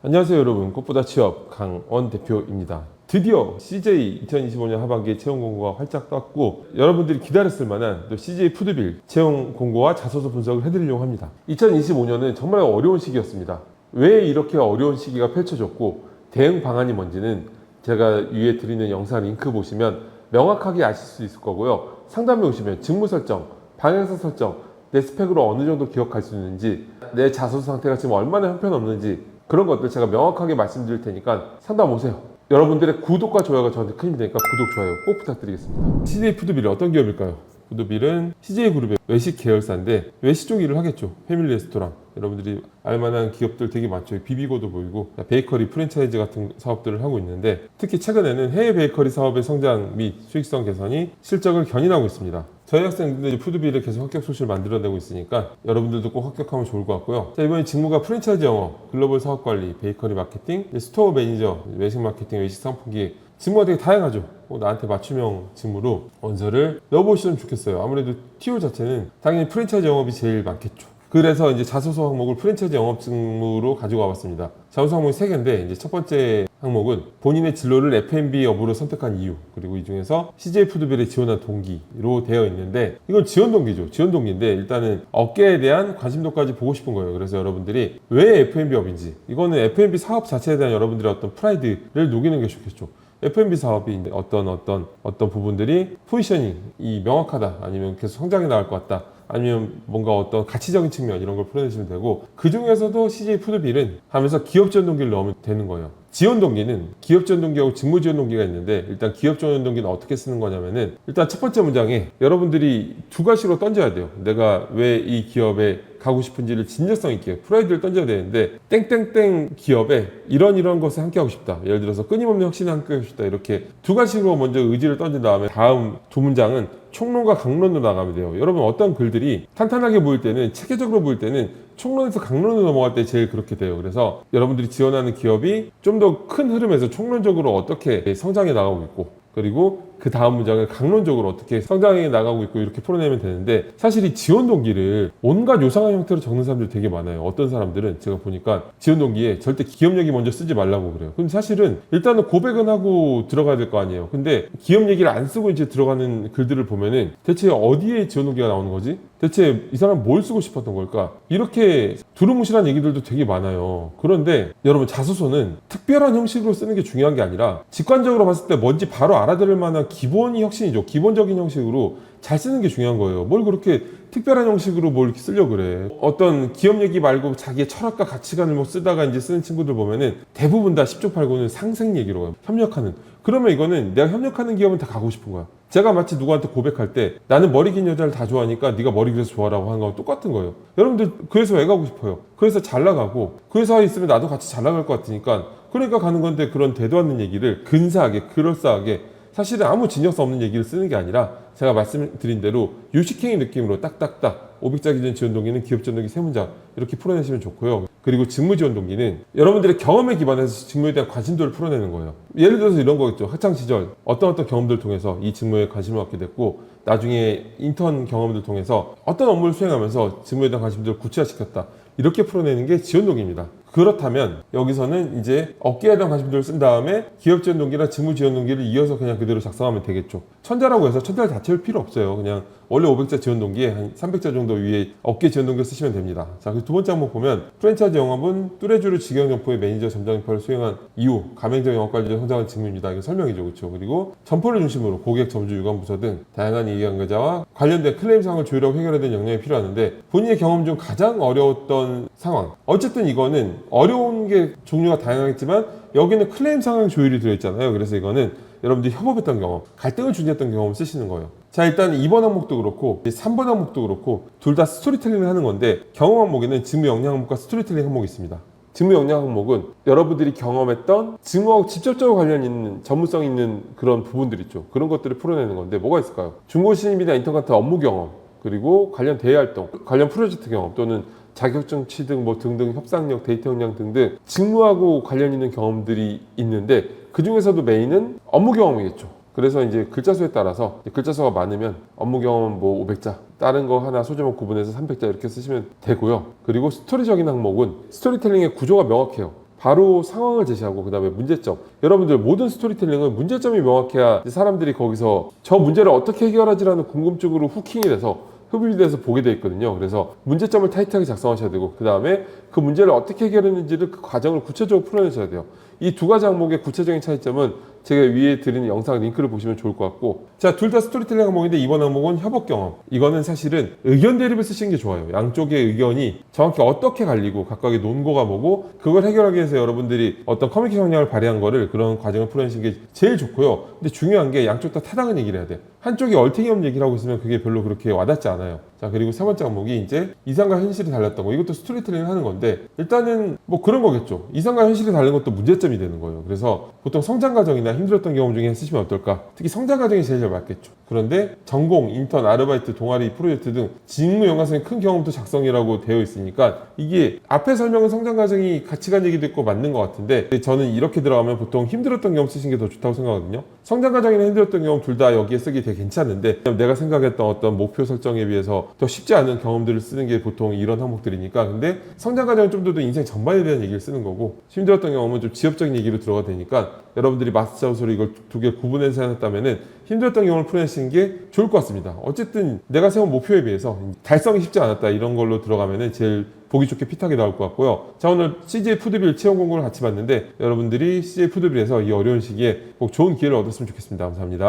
안녕하세요 여러분. 꽃보다 취업 강원 대표입니다. 드디어 CJ 2025년 하반기 채용 공고가 활짝 떴고 여러분들이 기다렸을 만한 또 CJ 푸드빌 채용 공고와 자소서 분석을 해드리려고 합니다. 2025년은 정말 어려운 시기였습니다. 왜 이렇게 어려운 시기가 펼쳐졌고 대응 방안이 뭔지는 제가 위에 드리는 영상 링크 보시면 명확하게 아실 수 있을 거고요. 상담에 오시면 직무 설정, 방향성 설정 내 스펙으로 어느 정도 기억할 수 있는지 내 자소서 상태가 지금 얼마나 형편없는지 그런 것들 제가 명확하게 말씀드릴 테니까 상담 오세요. 여러분들의 구독과 좋아요가 저한테 큰 힘이 되니까 구독, 좋아요 꼭 부탁드리겠습니다. CJ 푸드빌은 어떤 기업일까요? 푸드빌은 CJ 그룹의 외식 계열사인데 외식 쪽 일을 하겠죠. 패밀리 레스토랑. 여러분들이 알만한 기업들 되게 많죠. 비비고도 보이고 베이커리 프랜차이즈 같은 사업들을 하고 있는데 특히 최근에는 해외 베이커리 사업의 성장 및 수익성 개선이 실적을 견인하고 있습니다. 저희 학생들이 푸드빌을 계속 합격 소식을 만들어내고 있으니까 여러분들도 꼭 합격하면 좋을 것 같고요. 자, 이번에 직무가 프랜차이즈 영업, 글로벌 사업 관리, 베이커리 마케팅, 스토어 매니저, 외식 마케팅, 외식 상품 기획 직무가 되게 다양하죠. 꼭 나한테 맞춤형 직무로 원서를 넣어보시면 좋겠어요. 아무래도 TO 자체는 당연히 프랜차이즈 영업이 제일 많겠죠. 그래서 이제 자소서 항목을 프랜차이즈 영업 직무로 가지고 와봤습니다. 자소서 항목이 세 개인데 이제 첫 번째 항목은 본인의 진로를 F&B 업으로 선택한 이유 그리고 이 중에서 CJ 푸드빌에 지원한 동기로 되어 있는데 이건 지원 동기죠. 지원 동기인데 일단은 업계에 대한 관심도까지 보고 싶은 거예요. 그래서 여러분들이 왜 F&B 업인지 이거는 F&B 사업 자체에 대한 여러분들의 어떤 프라이드를 녹이는 게 좋겠죠. F&B 사업이 어떤 어떤 어떤 부분들이 포지셔닝이 명확하다 아니면 계속 성장해 나갈 것 같다 아니면 뭔가 어떤 가치적인 측면 이런 걸 풀어내시면 되고 그 중에서도 CJ 푸드빌은 하면서 기업 지원 동기를 넣으면 되는 거예요. 지원 동기는 기업 지원 동기하고 직무 지원 동기가 있는데 일단 기업 지원 동기는 어떻게 쓰는 거냐면은 일단 첫 번째 문장에 여러분들이 두 가지로 던져야 돼요. 내가 왜 이 기업에 가고 싶은지를 진정성 있게 프라이드를 던져야 되는데 땡땡땡 기업에 이런 이런 것에 함께 하고 싶다. 예를 들어서 끊임없는 혁신에 함께 하고 싶다. 이렇게 두 가지로 먼저 의지를 던진 다음에 다음 두 문장은 총론과 강론으로 나가면 돼요. 여러분 어떤 글들이 탄탄하게 보일 때는 체계적으로 보일 때는 총론에서 강론으로 넘어갈 때 제일 그렇게 돼요. 그래서 여러분들이 지원하는 기업이 좀 더 큰 흐름에서 총론적으로 어떻게 성장해 나가고 있고 그리고 그 다음 문장을 강론적으로 어떻게 성장해 나가고 있고 이렇게 풀어내면 되는데 사실 이 지원 동기를 온갖 요상한 형태로 적는 사람들이 되게 많아요. 어떤 사람들은 제가 보니까 지원 동기에 절대 기업 얘기 먼저 쓰지 말라고 그래요. 근데 사실은 일단은 고백은 하고 들어가야 될 거 아니에요. 근데 기업 얘기를 안 쓰고 이제 들어가는 글들을 보면은 대체 어디에 지원 동기가 나오는 거지? 대체 이 사람 뭘 쓰고 싶었던 걸까? 이렇게 두루뭉실한 얘기들도 되게 많아요. 그런데 여러분 자소서는 특별한 형식으로 쓰는 게 중요한 게 아니라 직관적으로 봤을 때 뭔지 바로 알아들을 만한 기본이 혁신이죠. 기본적인 형식으로 잘 쓰는 게 중요한 거예요. 뭘 그렇게 특별한 형식으로 뭘 이렇게 쓰려고 그래. 어떤 기업 얘기 말고 자기의 철학과 가치관을 뭐 쓰다가 이제 쓰는 친구들 보면은 대부분 다 10조 8고는 상생 얘기로 가요. 협력하는. 그러면 이거는 내가 협력하는 기업은 다 가고 싶은 거야. 제가 마치 누구한테 고백할 때 나는 머리 긴 여자를 다 좋아하니까 네가 머리 길어서 좋아라고 하는 거랑 똑같은 거예요. 여러분들 그 회사 왜 가고 싶어요? 그 회사 잘 나가고 그 회사에 있으면 나도 같이 잘 나갈 것 같으니까 그러니까 가는 건데 그런 대도 않는 얘기를 근사하게 그럴싸하게 사실은 아무 진정성 없는 얘기를 쓰는 게 아니라 제가 말씀드린 대로 유식행위 느낌으로 딱딱딱 500자 기준 지원 동기는 기업 지원 동기 세 문장 이렇게 풀어내시면 좋고요. 그리고 직무 지원 동기는 여러분들의 경험에 기반해서 직무에 대한 관심도를 풀어내는 거예요. 예를 들어서 이런 거겠죠. 학창 시절 어떤 어떤 경험들을 통해서 이 직무에 관심을 갖게 됐고 나중에 인턴 경험들 통해서 어떤 업무를 수행하면서 직무에 대한 관심도를 구체화시켰다. 이렇게 풀어내는 게 지원 동기입니다. 그렇다면 여기서는 이제 업계에 대한 관심도를 쓴 다음에 기업 지원 동기나 직무 지원 동기를 이어서 그냥 그대로 작성하면 되겠죠. 천자라고 해서 다 채울 필요 없어요. 그냥 원래 500자 지원 동기에 한 300자 정도 위에 업계 지원 동기를 쓰시면 됩니다. 자, 그두 번째 항목 보면 프랜차이즈 영업은 뚜레쥬르 직영점포의 매니저 점장 역할을 수행한 이후 가맹점 영업관리자 성장한 직무입니다. 이거 설명이죠. 그렇죠. 그리고 점포를 중심으로 고객, 점주, 유관 부서 등 다양한 이해관계자와 관련된 클레임 사항을 조율하고 해결해야 되는 역량이 필요하는데 본인의 경험 중 가장 어려웠던 상황. 어쨌든 이거는 어려운 게 종류가 다양하겠지만 여기는 클레임 상황 조율이 들어있잖아요. 그래서 이거는 여러분들이 협업했던 경험, 갈등을 중재했던 경험을 쓰시는 거예요. 자, 일단 2번 항목도 그렇고 3번 항목도 그렇고 둘 다 스토리텔링을 하는 건데 경험 항목에는 직무 역량 항목과 스토리텔링 항목이 있습니다. 직무 역량 항목은 여러분들이 경험했던 직무하고 직접적으로 관련 있는 전문성 있는 그런 부분들 있죠. 그런 것들을 풀어내는 건데 뭐가 있을까요? 중고 신입이나 인턴 같은 업무 경험, 그리고 관련 대외 활동, 관련 프로젝트 경험 또는 자격증 취득 뭐 등등 협상력, 데이터 역량 등등 직무하고 관련 있는 경험들이 있는데 그 중에서도 메인은 업무 경험이겠죠. 그래서 이제 글자 수에 따라서 글자 수가 많으면 업무 경험 뭐 500자, 다른 거 하나 소제목 구분해서 300자 이렇게 쓰시면 되고요. 그리고 스토리적인 항목은 스토리텔링의 구조가 명확해요. 바로 상황을 제시하고 그 다음에 문제점. 여러분들 모든 스토리텔링은 문제점이 명확해야 사람들이 거기서 저 문제를 어떻게 해결하지라는 궁금증으로 후킹이 돼서 흡입이 돼서 보게 돼 있거든요. 그래서 문제점을 타이트하게 작성하셔야 되고 그 다음에 그 문제를 어떻게 해결했는지를 그 과정을 구체적으로 풀어내셔야 돼요. 이 두 가지 항목의 구체적인 차이점은 제가 위에 드리는 영상 링크를 보시면 좋을 것 같고. 자 둘 다 스토리텔링 항목인데 이번 항목은 협업 경험. 이거는 사실은 의견 대립을 쓰시는 게 좋아요. 양쪽의 의견이 정확히 어떻게 갈리고 각각의 논거가 뭐고 그걸 해결하기 위해서 여러분들이 어떤 커뮤니케이션 역량을 발휘한 거를 그런 과정을 풀어내시는 게 제일 좋고요. 근데 중요한 게 양쪽 다 타당한 얘기를 해야 돼. 한쪽이 얼탱이 없는 얘기를 하고 있으면 그게 별로 그렇게 와닿지 않아요. 자 그리고 세 번째 항목이 이제 이상과 현실이 달랐던 거. 이것도 스토리텔링을 하는 건데 일단은 뭐 그런 거겠죠. 이상과 현실이 다른 것도 문제점이 되는 거예요. 그래서 보통 성장 과정이나 힘들었던 경험 중에 쓰시면 어떨까? 특히 성장 과정이 제일 잘 맞겠죠. 그런데 전공 인턴 아르바이트 동아리 프로젝트 등 직무 연관성이 큰 경험도 작성이라고 되어 있으니까 이게 앞에 설명은 성장 과정이 간 얘기도 있고 맞는 것 같은데 저는 이렇게 들어가면 보통 힘들었던 경험 쓰시는 게 더 좋다고 생각하거든요. 성장 과정이나 힘들었던 경험 둘 다 여기에 쓰기 되게 괜찮은데 내가 생각했던 어떤 목표 설정에 비해서 더 쉽지 않은 경험들을 쓰는 게 보통 이런 항목들이니까 근데 성장 과정은 좀 더 인생 전반에 대한 얘기를 쓰는 거고 힘들었던 경험은 좀 지엽적인 얘기로 들어가 되니까 여러분들이 마스터우스로 이걸 두 개 구분해서 해놨다면은 힘들었던 경험을 풀어내시는 게 좋을 것 같습니다 어쨌든 내가 세운 목표에 비해서 달성이 쉽지 않았다 이런 걸로 들어가면은 제일 보기 좋게 핏하게 나올 것 같고요. 자 오늘 CJ 푸드빌 체험 공고를 같이 봤는데 여러분들이 CJ 푸드빌에서 이 어려운 시기에 꼭 좋은 기회를 얻었으면 좋겠습니다. 감사합니다.